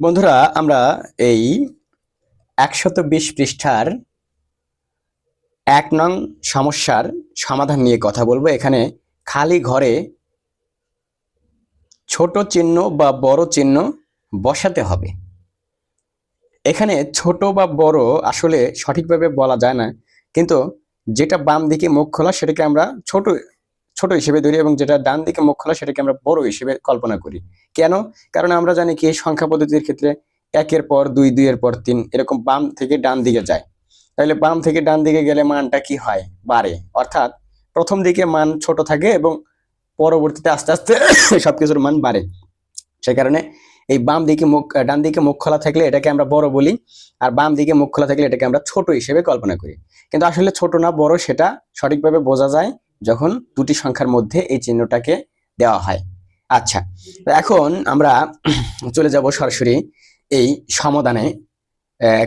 বন্ধুরা, আমরা এই একশত বিশ পৃষ্ঠার এক নং সমস্যার সমাধান নিয়ে কথা বলব। এখানে খালি ঘরে ছোট চিহ্ন বা বড় চিহ্ন বসাতে হবে। এখানে ছোট বা বড় আসলে সঠিকভাবে বলা যায় না, কিন্তু যেটা বাম দিকে মুখ খোলা, সেটাকে আমরা ছোট ছোট হিসেবে ধরি এবং যেটা ডান দিকে মুখ খোলা সেটাকে আমরা বড় হিসেবে কল্পনা করি। কেন? কারণ আমরা জানি কি, সংখ্যা পদ্ধতির ক্ষেত্রে একের পর দুই, দুইয়ের পর তিন এরকম বাম থেকে ডান দিকে যায়। তাহলে বাম থেকে ডান দিকে গেলে মানটা কি হয়? বাড়ে। অর্থাৎ প্রথম দিকে মান ছোট থাকে এবং পরবর্তীতে আস্তে আস্তে সবকিছুর মান বাড়ে। সে কারণে এই বাম দিকে মুখ ডান দিকে মুখ খোলা থাকলে এটাকে আমরা বড় বলি আর বাম দিকে মুখ খোলা থাকলে এটাকে আমরা ছোট হিসেবে কল্পনা করি। কিন্তু আসলে ছোট না, বড় সেটা সঠিকভাবে বোঝা যায় যখন দুটি সংখ্যার মধ্যে এই চিহ্নটাকে দেওয়া হয়। আচ্ছা এখন আমরা চলে যাব সরাসরি এই সমাধানে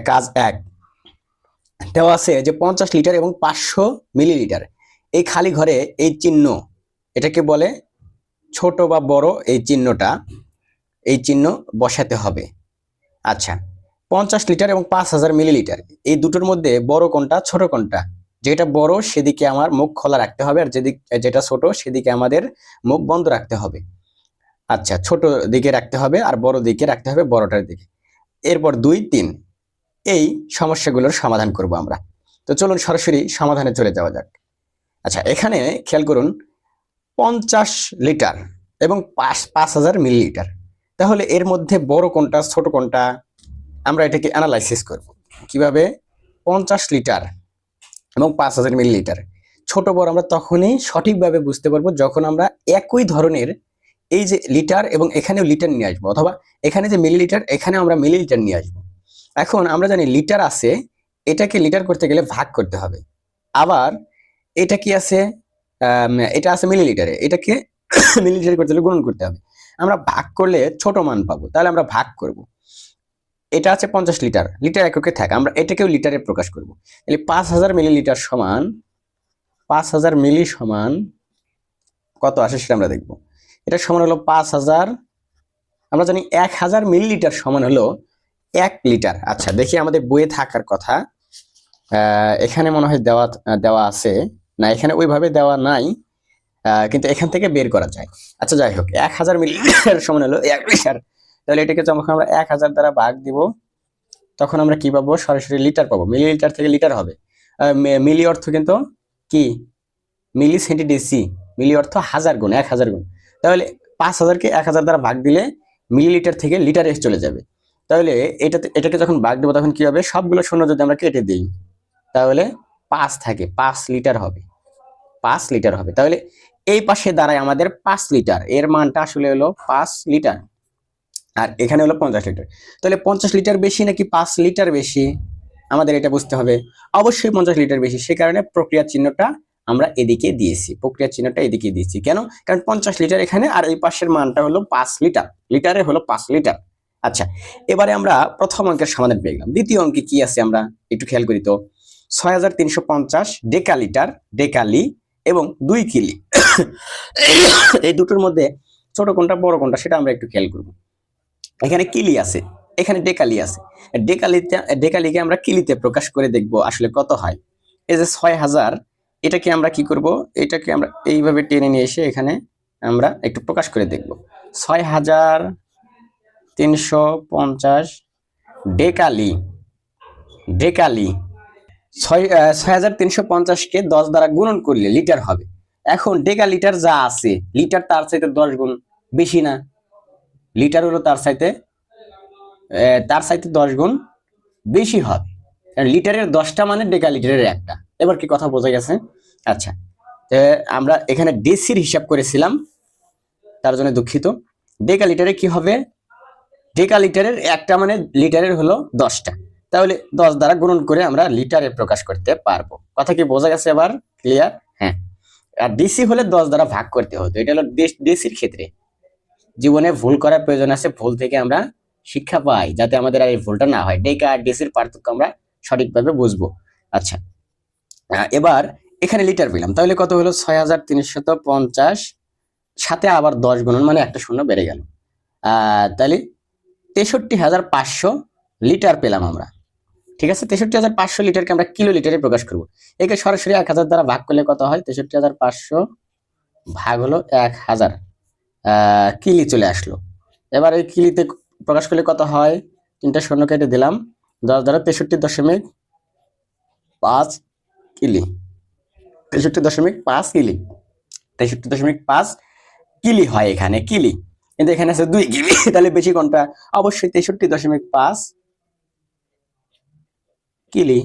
কাজ এক। দেওয়া আছে যে পঞ্চাশ লিটার এবং পাঁচশো মিলিলিটার। এই খালি ঘরে এই চিহ্ন, এটাকে বলে ছোট বা বড় এই চিহ্নটা, এই চিহ্ন বসাতে হবে। আচ্ছা পঞ্চাশ লিটার এবং পাঁচ হাজার মিলিলিটার, এই দুটোর মধ্যে বড় কোনটা, ছোট কোনটা? যেটা বড় সেদিকে আমার মুখ খোলা রাখতে হবে আর যেদিক, যেটা ছোট সেদিকে আমাদের মুখ বন্ধ রাখতে হবে। আচ্ছা ছোট দিকে রাখতে হবে আর বড় দিকে রাখতে হবে বড়টার দিকে। এরপর দুই, তিন, এই সমস্যাগুলোর সমাধান করব আমরা। তো চলুন সরাসরি সমাধানে চলে যাওয়া যাক। আচ্ছা এখানে খেয়াল করুন, পঞ্চাশ লিটার এবং পাঁচ পাঁচ হাজার মিলিলিটার। তাহলে এর মধ্যে বড় কোনটা, ছোট কোনটা, আমরা এটাকে অ্যানালাইসিস করব। কীভাবে? পঞ্চাশ লিটার এবং পাঁচ হাজার মিলিলিটার ছোট বড় আমরা তখনই সঠিকভাবে বুঝতে পারব যখন আমরা একই ধরনের এই যে লিটার এবং এখানেও লিটার নিয়ে আসব অথবা এখানে যে মিলিলিটার এখানে আমরা মিলিলিটার নিয়ে আসব। এখন আমরা জানি লিটার আছে, এটাকে লিটার করতে গেলে ভাগ করতে হবে। আবার এটা কি আছে? এটা আছে মিলিলিটারে এটাকে মিলিলিটার করতে হলে গুণন করতে হবে। আমরা ভাগ করলে ছোট মান পাবো। তাহলে আমরা ভাগ করব। এটা আছে পঞ্চাশ লিটার। লিটার এককে থাক, আমরা এটাকেও লিটারে প্রকাশ করব। তাহলে পাঁচ হাজার মিলিলিটার সমান, পাঁচ হাজার মিলি সমান কত আসে সেটা আমরা দেখব। এটা সমান হলো পাঁচ হাজার, আমরা জানি এক হাজার মিলিলিটার সমান হলো এক লিটার। আচ্ছা দেখি আমাদের বইয়ে থাকার কথা। এখানে মনে হয় দেওয়া দেওয়া আছে। না, এখানে ওইভাবে দেওয়া নাই। কিন্তু এখান থেকে বের করা যায়। আচ্ছা যাই হোক, এক হাজার মিলিলিটার সমান হলো এক লিটার। তাহলে এটাকে যখন আমরা এক হাজার দ্বারা ভাগ দিব। তখন আমরা কি পাবো? সরাসরি লিটার পাবো। মিলিলিটার থেকে লিটার হবে। মিলি অর্থ কিন্তু কি? মিলি সেন্টিডিসি মিলি অর্থ হাজার গুণ, এক হাজার গুণ। তাহলে পাঁচ হাজারকে এক হাজার দ্বারা ভাগ দিলে মিলিলিটার থেকে লিটারে চলে যাবে। তাহলে এটাতে, এটাকে যখন ভাগ দেবো তখন কি হবে? সবগুলো শূন্য যদি আমরা কেটে দিই, তাহলে পাঁচ থাকে, পাঁচ লিটার হবে। পাঁচ লিটার হবে। তাহলে এই পাশে দাঁড়ায় আমাদের পাঁচ লিটার এর মানটা আসলে হলো পাঁচ লিটার আর এখানে হলো পঞ্চাশ লিটার। তাহলে পঞ্চাশ লিটার বেশি নাকি পাঁচ লিটার বেশি? আমাদের এটা বুঝতে হবে। অবশ্যই পঞ্চাশ লিটার বেশি। সে কারণে প্রক্রিয়া চিহ্নটা আমরা এদিকে দিয়েছি। প্রক্রিয়া চিহ্নটা এদিকে দিয়েছি। কেন? কারণ পঞ্চাশ লিটার এখানে আর এই পাশের মানটা হলো পাঁচ লিটার। লিটারে হলো পাঁচ লিটার। আচ্ছা এবারে আমরা প্রথম অঙ্কের সমাধান পেয়ে গেলাম। দ্বিতীয় অঙ্কে কি আছে আমরা একটু খেয়াল করি তো। ছয় হাজার তিনশো পঞ্চাশ ডেকা লিটার ডেকালি এবং দুই কিলি। এই দুটোর মধ্যে ছোট কোনটা, বড় কোনটা সেটা আমরা একটু খেয়াল করব। এখানে কিলি আছে, এখানে ডেকালি আছে। ডেকালিতে, ডেকালিকে আমরা কিলিতে প্রকাশ করে দেখব আসলে কত হয়। এই যে ছয় হাজার, এটাকে আমরা কি করব? এটাকে আমরা এইভাবে টেনে নিয়ে এসে এখানে আমরা একটু প্রকাশ করে দেখব। ছয় হাজার তিনশো পঞ্চাশ ডেকালি ডেকালি। ছয় ছয় হাজার তিনশো পঞ্চাশকে দশ দ্বারা গুণন করলে লিটার হবে। এখন ডেকা লিটার যা আছে, লিটার তার চাইতে দশ গুণ বেশি না। লিটার হলো তার আহ, তার চাইতে দশ গুণ বেশি হবে। কারণ লিটারের দশটা মানে ডেকা লিটারের একটা। এবার কি কথা বোঝা গেছে? আচ্ছা আমরা এখানে ডেসির হিসাব করেছিলাম তার জন্য দুঃখিত। ডেকা লিটারে কি হবে? ডেকা লিটারের একটা মানে লিটারের হলো দশটা। তাহলে দশ দ্বারা গুণন করে আমরা লিটারে প্রকাশ করতে পারব। কথা কি বোঝা গেছে এবার? ক্লিয়ার হ্যাঁ। আর ডিসি হলে দশ দ্বারা ভাগ করতে হতো। এটা হলো ডিসির ক্ষেত্রে। জীবনে ভুল করার প্রয়োজন আছে, ভুল থেকে আমরা শিক্ষা পাই, যাতে আমাদের আর এই ভুলটা না হয়। ডেকা আর ডিসির পার্থক্য আমরা সঠিকভাবে বুঝব। আচ্ছা এবার এখানে লিটার পেলাম। তাহলে কত হলো? ছয় হাজার পঞ্চাশ। সাথে আবার দশ গুণন মানে একটা শূন্য বেড়ে গেল। তাহলে তেষট্টি হাজার পাঁচশো লিটার পেলাম আমরা। ঠিক আছে? তেষট্টি হাজার পাঁচশো লিটারকে আমরা কিলো লিটারে প্রকাশ করব। একে সরাসরি এক হাজার দ্বারা ভাগ করলে কত হয়? তেষট্টি হাজার পাঁচশো ভাগ হলো এক হাজার। কিলি চলে আসলো। এবার এই কিলিতে প্রকাশ করলে কত হয়? তিনটা শূন্য কেটে দিলাম। দশ দ্বারা তেষট্টি দশমিক পাঁচ কিলি। তেষট্টি দশমিক পাঁচ কিলি। তেষট্টি দশমিক পাঁচ কিলি হয় এখানে, কিলি। কিন্তু এখানে আছে দুই কিলি। তাহলে বেশি কোনটা? অবশ্যই তেষট্টি দশমিক পাঁচ কিলি।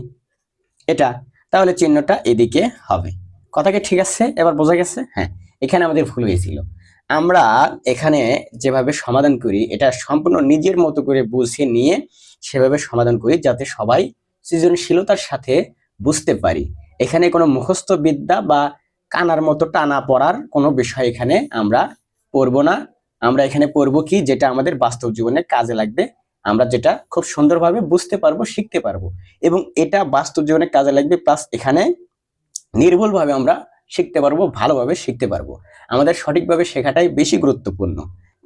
এটা। তাহলে চিহ্নটা এদিকে হবে। কথা কি ঠিক আছে? এবার বোঝা গেছে? হ্যাঁ। এখানে আমাদের ভুল হয়েছিল। আমরা এখানে যেভাবে সমাধান করি, এটা সম্পূর্ণ নিজের মতো করে বুঝে নিয়ে সেভাবে সমাধান করি যাতে সবাই সৃজনশীলতার সাথে বুঝতে পারি। এখানে কোনো মুখস্থ বিদ্যা বা কানার মতো টানা পড়ার কোনো বিষয় এখানে আমরা পড়ব না। আমরা এখানে পড়ব কি? যেটা আমাদের বাস্তব জীবনে কাজে লাগবে। আমরা যেটা খুব সুন্দরভাবে বুঝতে পারব, শিখতে পারব। এবং এটা বাস্তব জীবনে কাজে লাগবে, প্লাস এখানে নির্ভুলভাবে আমরা শিখতে পারব ভালোভাবে শিখতে পারব। আমাদের সঠিকভাবে শেখাটাই বেশি গুরুত্বপূর্ণ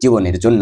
জীবনের জন্য।